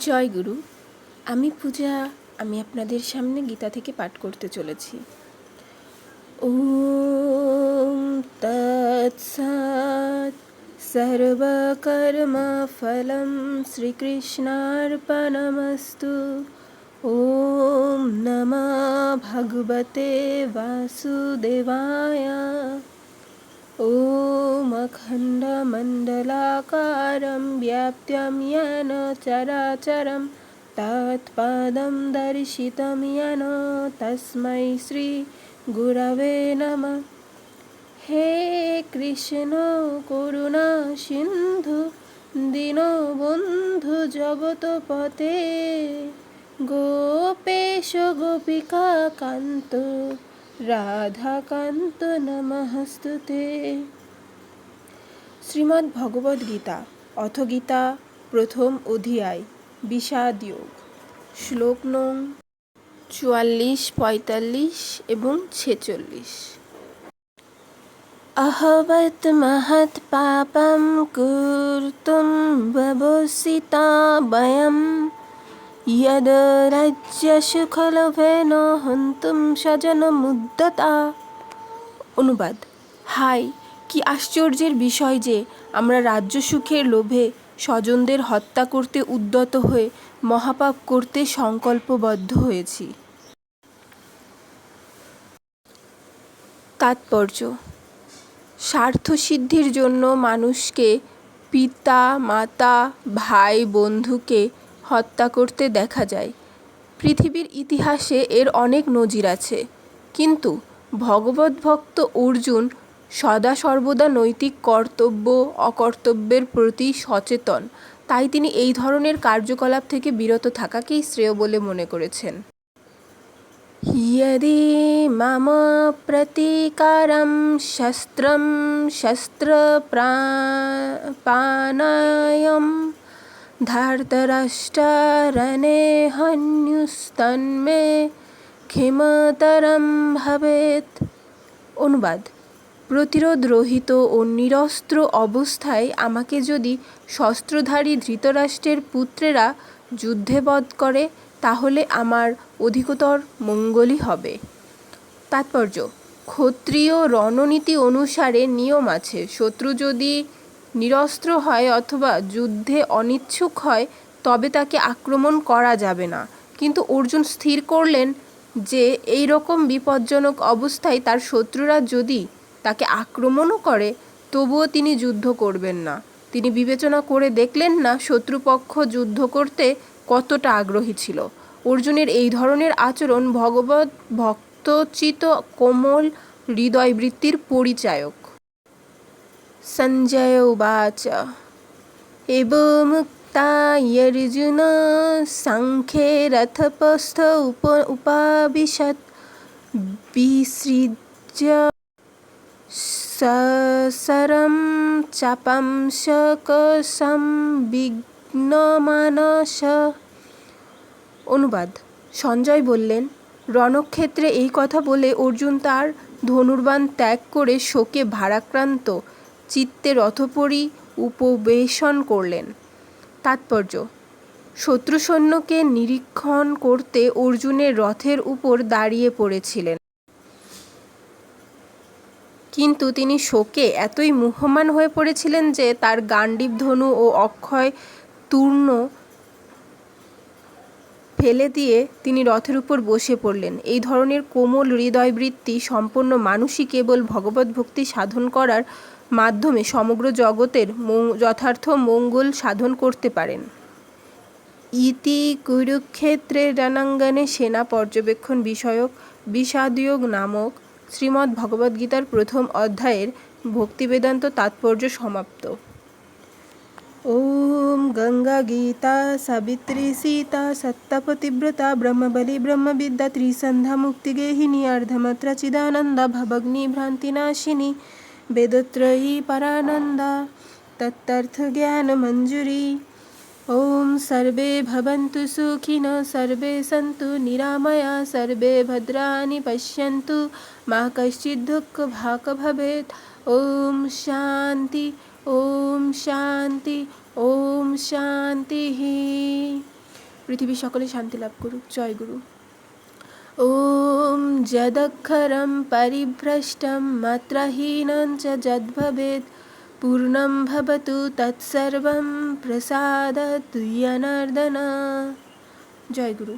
জয় গুরু, আমি পূজা, আমি আপনাদের সামনে গীতা থেকে পাঠ করতে চলেছি। ওম তৎসৎ সর্বকর্মফলম শ্রীকৃষ্ণার্পণমস্তু। ওম নমঃ ভগবতে বাসুদেবায়। ॐ अखण्डमण्डलाकारं व्याप्तं येन चराचरं तत्पदं दर्शितं येन तस्मै श्रीगुरवे नमः হে কৃষ্ণ করুণা সিন্ধু দীনবন্ধু জগৎপতে গোপেশ গোপিকা কান্ত রাধাকান্ত নমহস্তুতে শ্রীমদ্ ভগবদ গীতা, অথ গীতা, প্রথম অধিয়ায় বিষাদ যোগ শ্লোক নং চুয়াল্লিশ, পঁয়তাল্লিশ এবং ছেচল্লিশ। অহবত মহৎ পাপম কুর্তুম ব্যবসিতা বয়ম অনুবাদ হাই কি আশ্চর্যের বিষয় যে আমরা রাজ্য সুখের লোভে স্বজনদের হত্যা করতে উদ্যত হয়ে মহাপাপ করতে সংকল্পবদ্ধ হয়েছি। তাৎপর্য। স্বার্থসিদ্ধির জন্য মানুষকে পিতা, মাতা, ভাই, বন্ধুকে হত্যা করতে দেখা যায় পৃথিবীর ইতিহাসে এর অনেক নজির আছে কিন্তু ভগবদ্ভক্ত অর্জুন সদা সর্বদা নৈতিক কর্তব্য অকর্তব্যের প্রতি সচেতন তাই তিনি এই ধরনের কার্যকলাপ থেকে বিরত থাকাকেই শ্রেয় বলে মনে করেছেন यदि मम प्रतीकारं शस्त्रं शस्त्रप्रा पानायं धार्तराष्ट्ररणे हन्युस्तन्मे ক্ষেমতরম ভবেত অনুবাদ প্রতিরোধ রহিত ও নিরস্ত্র অবস্থায় আমাকে যদি শস্ত্রধারী ধৃতরাষ্ট্রের পুত্রেরা যুদ্ধে বধ করে তাহলে আমার অধিকতর মঙ্গলই হবে তাৎপর্য ক্ষত্রিয় রণনীতি অনুসারে নিয়ম আছে শত্রু যদি নিরস্ত্র হয় অথবা যুদ্ধে অনিচ্ছুক হয়, তবে তাকে আক্রমণ করা যাবে না। কিন্তু অর্জুন স্থির করলেন যে, এই রকম বিপজ্জনক অবস্থায় তার শত্রুরা যদি তাকে আক্রমণও করে, তবুও তিনি যুদ্ধ করবেন না। তিনি বিবেচনা করে দেখলেন না, শত্রুপক্ষ যুদ্ধ করতে কতটা আগ্রহী ছিল। অর্জুনের এই ধরনের আচরণ ভগবত ভক্তচিত কোমল হৃদয়বৃত্তির পরিচায়ক। সঞ্জয় উবাচ এবমুক্তা यर्जुन সাংখ্যে রথপস্থ উপ উপাবিশত বিসৃজ্য সসরম চাপম সকসম বিঘ্নমানস অনুবাদ সঞ্জয় বললেন রণক্ষেত্রে এই কথা বলে অর্জুন তার ধনুর্বাণ ত্যাগ করে শোকে ভারাক্রান্ত চিত্তে রথপরি উপবেশন করলেন। তাৎপর্য শত্রু সৈন্যকে নিরীক্ষণ করতে অর্জুনের রথের উপর দাঁড়িয়ে পড়েছিলেন। কিন্তু তিনি শোকে এতই মুহ্যমান হয়ে পড়েছিলেন যে তার গান্ডীব ধনু ও অক্ষয় তূর্ণ ফেলে দিয়ে তিনি রথের উপর বসে পড়লেন। এই ধরনের কোমল হৃদয়বৃত্তি সম্পন্ন মানুষই কেবল ভগবত ভক্তি সাধন করার মাধ্যমে সমগ্র জগতের যথার্থ মঙ্গল সাধন করতে পারেন। ইতি কুরুক্ষেত্রের রণাঙ্গনে সেনা পর্যবেক্ষণ বিষয়ক বিষাদয়োগ নামক শ্রীমদ্ ভগবদ্গীতার প্রথম অধ্যায়ের ভক্তিবেদান্ত তাৎপর্য সমাপ্ত। ॐ गङ्गा गीता सावित्री सीता सत्तपतिव्रता ब्रह्मबली ब्रह्मविद्या त्रिसन्धा मुक्तिगेहिनी अर्धमत्र चिदानन्दा भवग्निभ्रान्तिनाशिनी वेदत्रयी परानन्दा तत्तर्थज्ञानमञ्जुरी ॐ सर्वे भवन्तु सुखिनः सर्वे सन्तु निरामया सर्वे भद्राणि पश्यन्तु मा कश्चित् दुःखभाक् भवेत् ॐ शान्ति ॐ शान्ति শান্তি পৃথিবী সকলে শান্তি লাভ করুক। জয় গুরু। ওম যদক্ষরম পরিভ্রষ্টম মাত্রাহীনং চ যদ্ভবেদ পূর্ণম ভবতু তৎসর্বম প্রসাদ তুয়নার্দনা জয় গুরু।